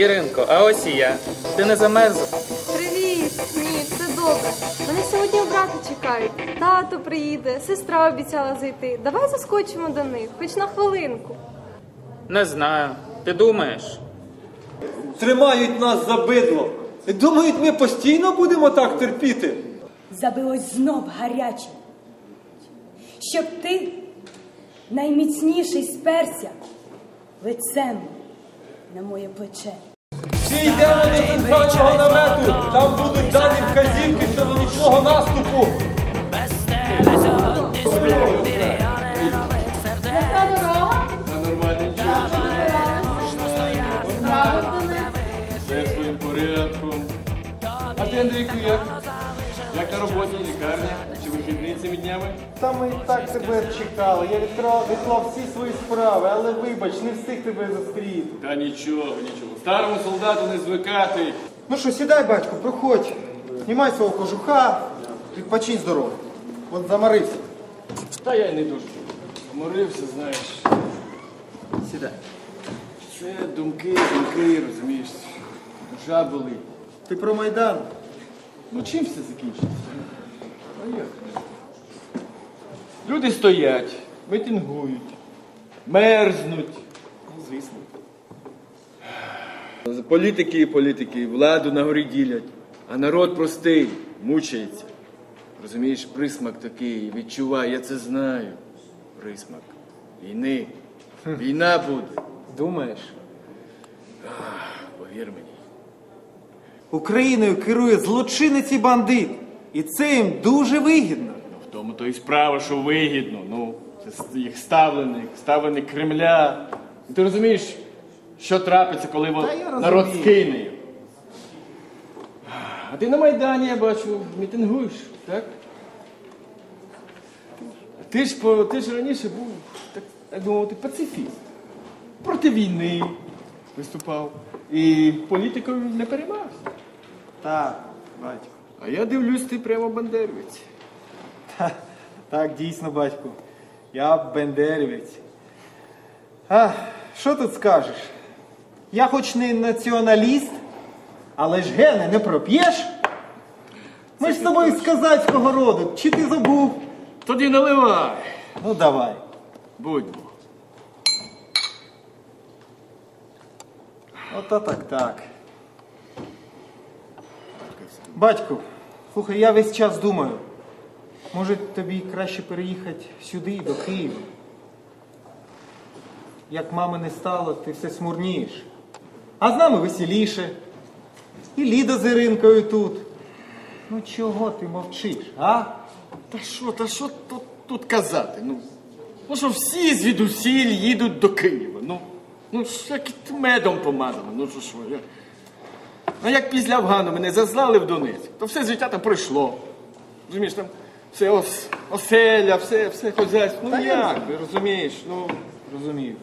Іринко, а ось і я. Ти не замерзла? Привіт! Ні, все добре. Мене сьогодні брата чекають. Тато приїде, сестра обіцяла зайти. Давай заскочимо до них, хоч на хвилинку. Не знаю. Ти думаєш? Тримають нас за бидло. І думають, ми постійно будемо так терпіти. забилось знов гаряче, щоб ти найміцніший сперся лицем на моє плече. Всі йдемо до центрального намету. Там будуть дані вказівки щодо нічного наступу. Роботі, лікарня? Чи вихідний цими днями? Та ми і так тебе чекали. Я відклав, відклав всі свої справи, але вибач, не встиг тебе зустріти. Та нічого, нічого. Старому солдату не звикати. Ну що, сідай, батько, проходь. Знімай свого кожуха, відпочинь здорово. От замарився. Та я й не дуже. Морився, знаєш. Сідай. Це думки, думки, розумієш. Душа болить. Ти про Майдан. Ну чим все закінчиться? А як? Люди стоять, митингують, мерзнуть. Ну, звісно. Політики і політики владу на горі ділять, а народ простий, мучається. Розумієш, присмак такий, відчувай, я це знаю. Присмак. Війни. Війна буде. Думаєш? Повір мені. Україною керує злочинець і бандит. І це їм дуже вигідно. В тому то і справа, що вигідно. Ну, це їх ставленик, ставленик Кремля. І ти розумієш, що трапиться, коли народ скине? А ти на Майдані, я бачу, мітингуєш, так? Ти ж, по, ти ж раніше був, так, так би мовити, пацифіст. Проти війни виступав. І політикою не переймався. Так, батько. А я дивлюсь, ти прямо бандерівець. Так, дійсно, батько. Я бендерівець. А, що тут скажеш? Я хоч не націоналіст, але ж гени не проп'єш. Ми ж з тобою з козацького роду, чи ти забув? Тоді наливай. Ну давай. Будьмо. Ото так так. Батько, слухай, я весь час думаю. Може тобі краще переїхати сюди, до Києва. Як мами не стало, ти все смурнієш. А з нами веселіше. І Ліда з Іринкою тут. Ну чого ти мовчиш, а? Та що, та що тут, тут казати? Ну, ну що всі звідусіль їдуть до Києва. Ну, ну ж як медом помазано. Ну що що, я... Ну як після Афгану мене заслали в Донецьк, то все життя там пройшло. Розумієш, там все ос, оселя, все, все хозяйство. Ну Та як, ти розумієш? Ну, Розумію.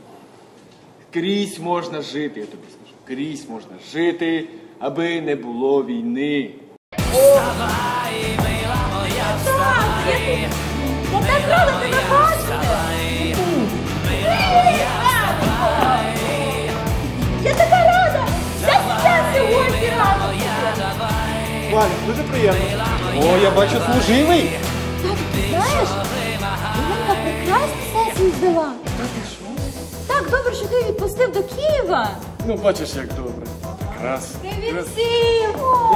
крізь можна жити, я тобі скажу. Крізь можна жити, аби не було війни. Я так рада тебе бачити! Валя, дуже приємно. О, я бачу служивий. Знаєш, Іринка прекрасну сесію здала. Так добре, що ти відпустив до Києва. Ну, бачиш, як добре. Раз. Привіт всім!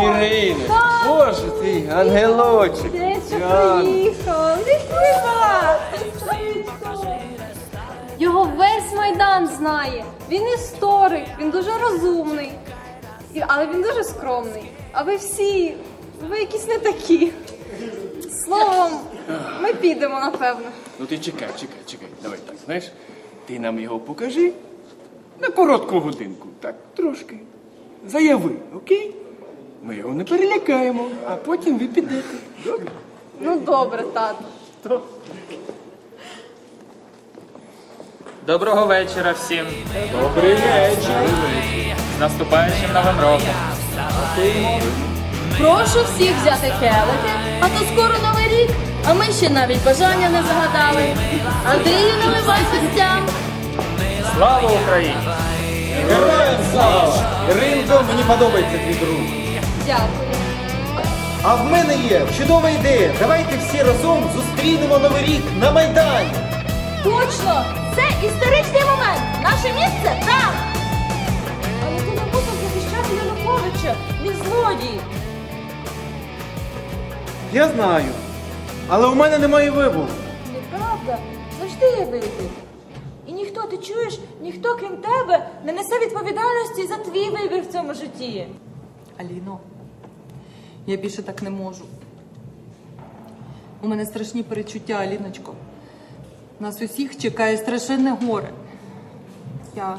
Ірина, боже ти, ангелочок. Ти що приїхав? Вітала! Його весь майдан знає. Він історик, він дуже розумний. І- Але він дуже скромний. А ви всі, ви якісь не такі. Словом, ми підемо, напевно. Ну ти чекай, чекай, чекай. Давай так, знаєш, ти нам його покажи на коротку годинку, так, трошки. Заяви, окей? Ми його не перелякаємо, а потім ви підете. Добре? Ну добре, тато. Доброго вечора всім. Добрий вечір. З наступаючим новим роком. Прошу всіх взяти келихи, а то скоро новий рік, а ми ще навіть бажання не загадали. Андрію, наливай гостям. Слава Україні! Героям слава! Ринго, мені подобається твій друг. Дякую. А в мене є чудова ідея. Давайте всі разом зустрінемо Новий рік на Майдані. Точно! Це історичний момент! Наше місце там! Януковича. Він злодій. Я знаю. Але у мене немає вибору. Неправда, завжди є вибір. І ніхто, ти чуєш, ніхто крім тебе не несе відповідальності за твій вибір в цьому житті. Аліно, я більше так не можу. У мене страшні перечуття, Аліночко. Нас усіх чекає страшенне горе. Я,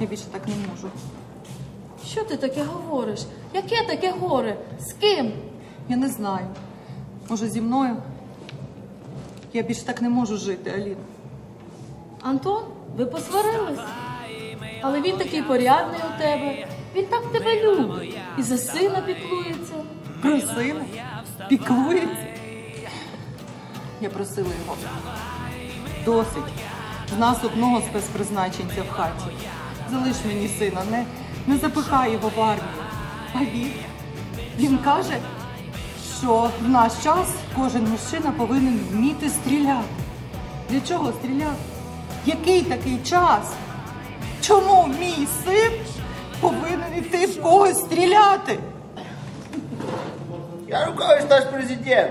я більше так не можу. Що ти таке говориш? Яке таке горе? З ким? Я не знаю. Може, зі мною? Я більше так не можу жити, Аліно. Антон, ви посварились? Але він такий порядний у тебе. Він так тебе любить. І за сина піклується. Про сина? Піклується? Я просила його. Досить. В нас одного спецпризначенця в хаті. Залиш мені сина, не, не запихай його в армію. А він? Він каже, що в наш час кожен мужчина повинен вміти стріляти. Для чого стріляти? Який такий час? Чому мій син повинен іти в когось стріляти? Янукович наш президент.